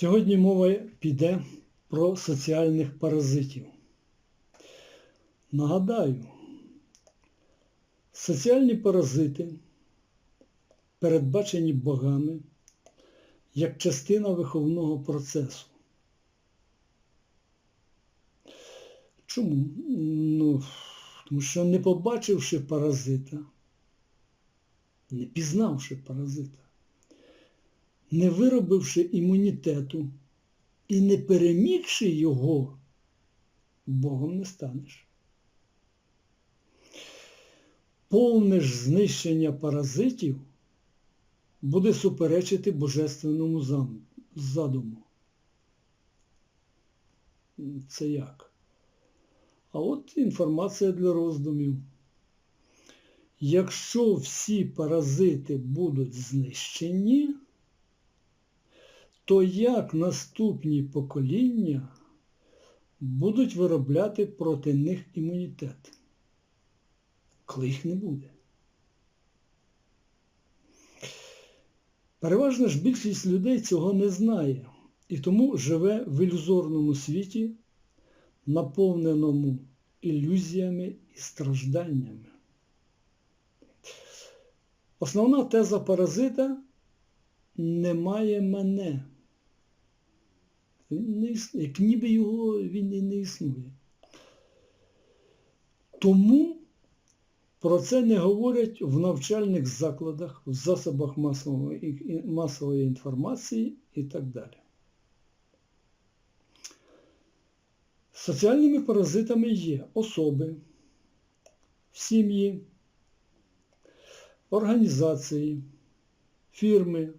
Сьогодні мова піде про соціальних паразитів. Нагадаю, соціальні паразити передбачені богами як частина виховного процесу. Чому? Ну, тому що не побачивши паразита, не пізнавши паразита, не виробивши імунітету і не перемігши його, Богом не станеш. Повне ж знищення паразитів буде суперечити божественному задуму. Це як? А от інформація для роздумів. Якщо всі паразити будуть знищені, то як наступні покоління будуть виробляти проти них імунітет, коли їх не буде? Переважна ж більшість людей цього не знає і тому живе в ілюзорному світі, наповненому ілюзіями і стражданнями. Основна теза паразита немає мене. Не існує, як ніби його він і не існує. Тому про це не говорять в навчальних закладах, в засобах масової, масової інформації і так далі. Соціальними паразитами є особи, сім'ї, організації, фірми,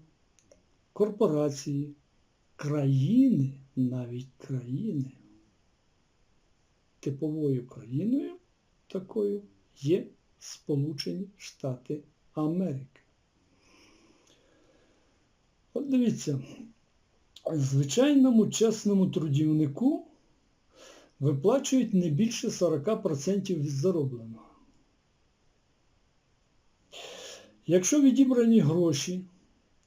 корпорації, країни, навіть країни. Типовою країною такою є Сполучені Штати Америки. От дивіться, звичайному чесному трудівнику виплачують не більше 40% від заробленого. Якщо відібрані гроші,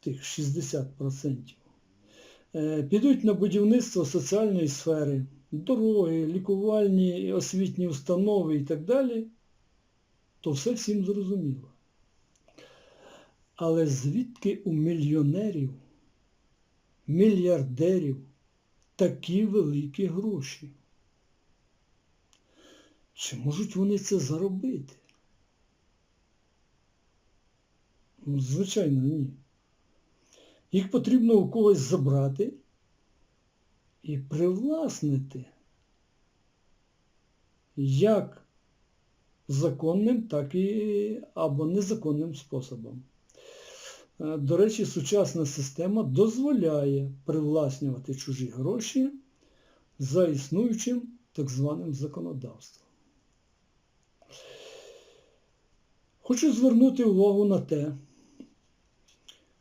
тих 60%, е, підуть на будівництво соціальної сфери, дороги, лікувальні, освітні установи і так далі, то все всім зрозуміло. Але звідки у мільйонерів, мільярдерів такі великі гроші? Чи можуть вони це заробити? Ну, звичайно, ні. Їх потрібно у когось забрати і привласнити як законним, так і або незаконним способом. Е, До речі, сучасна система дозволяє привласнювати чужі гроші за існуючим так званим законодавством. Хочу звернути увагу на те,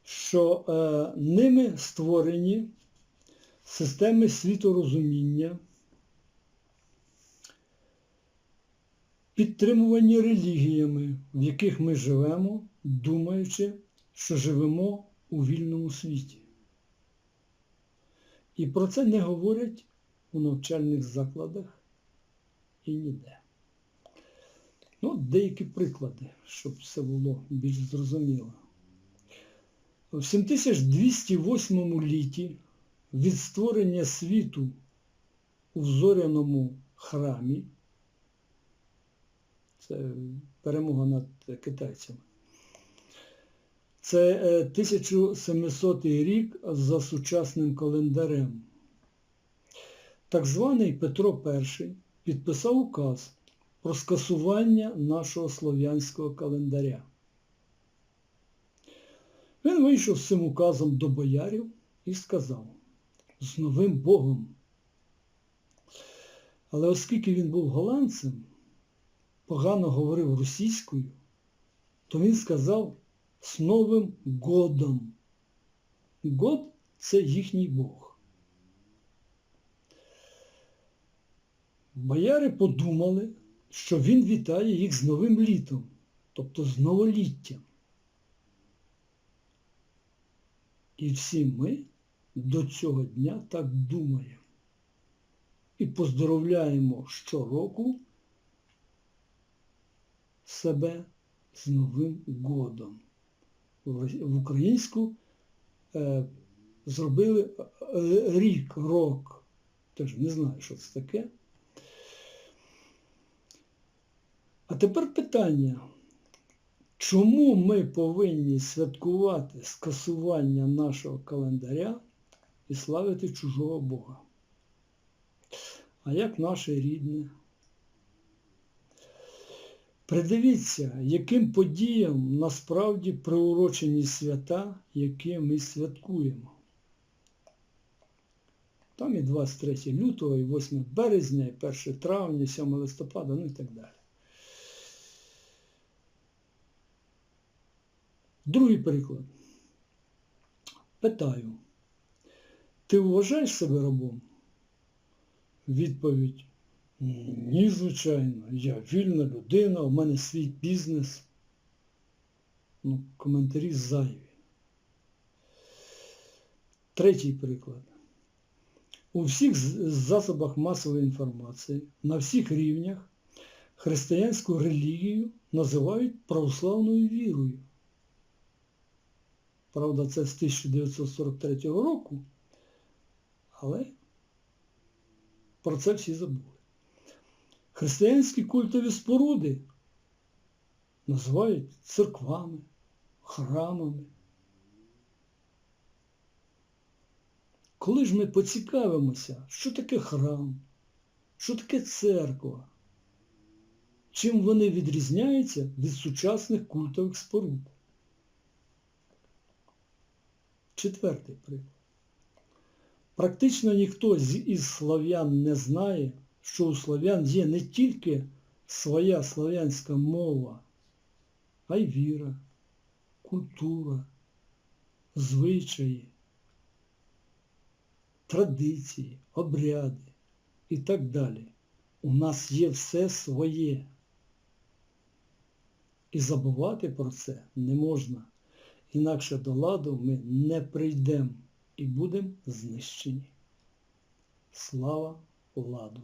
що е, ними створені системи світорозуміння, підтримувані релігіями, в яких ми живемо, думаючи, що живемо у вільному світі. І про це не говорять у навчальних закладах і ніде. Ну, деякі приклади, щоб все було більш зрозуміло. В 7208 літі від створення світу у зоряному храмі, це перемога над китайцями, це е, 1700 рік за сучасним календарем. Так званий Петро І підписав указ про скасування нашого слов'янського календаря. Він вийшов з цим указом до боярів і сказав з новим Богом. Але оскільки він був голландцем, погано говорив російською, то він сказав з Новим Годом. Год це їхній Бог. Бояри подумали, що він вітає їх з новим літом, тобто з новоліттям. І всі ми до цього дня так думає. І поздоровляємо щороку себе з Новим годом. В в українську е, зробили е, рік, рок. Теж не знаю, що це таке. А тепер питання. Чому ми повинні святкувати скасування нашого календаря і славити чужого Бога? А як наше рідне? Придивіться, яким подіям насправді приурочені свята, які ми святкуємо. Там і 23 лютого, і 8 березня, і 1 травня, і 7 листопада, ну і так далі. Другий приклад. Питаю, ти вважаєш себе рабом? Відповідь. Ні, звичайно, я вільна людина, у мене свій бізнес. Ну, коментарі зайві. Третій приклад. У всіх засобах масової інформації, на всіх рівнях, християнську релігію називають православною вірою. Правда, це з 1943 року, але про це всі забули. Християнські культові споруди називають церквами, храмами. Коли ж ми поцікавимося, що таке храм, що таке церква, чим вони відрізняються від сучасних культових споруд? Четвертий приклад. Практично ніхто із слав'ян не знає, що у слав'ян є не тільки своя слав'янська мова, а й віра, культура, звичаї, традиції, обряди і так далі. У нас є все своє. І забувати про це не можна. Інакше до ладу ми не прийдемо і будемо знищені. Слава ладу!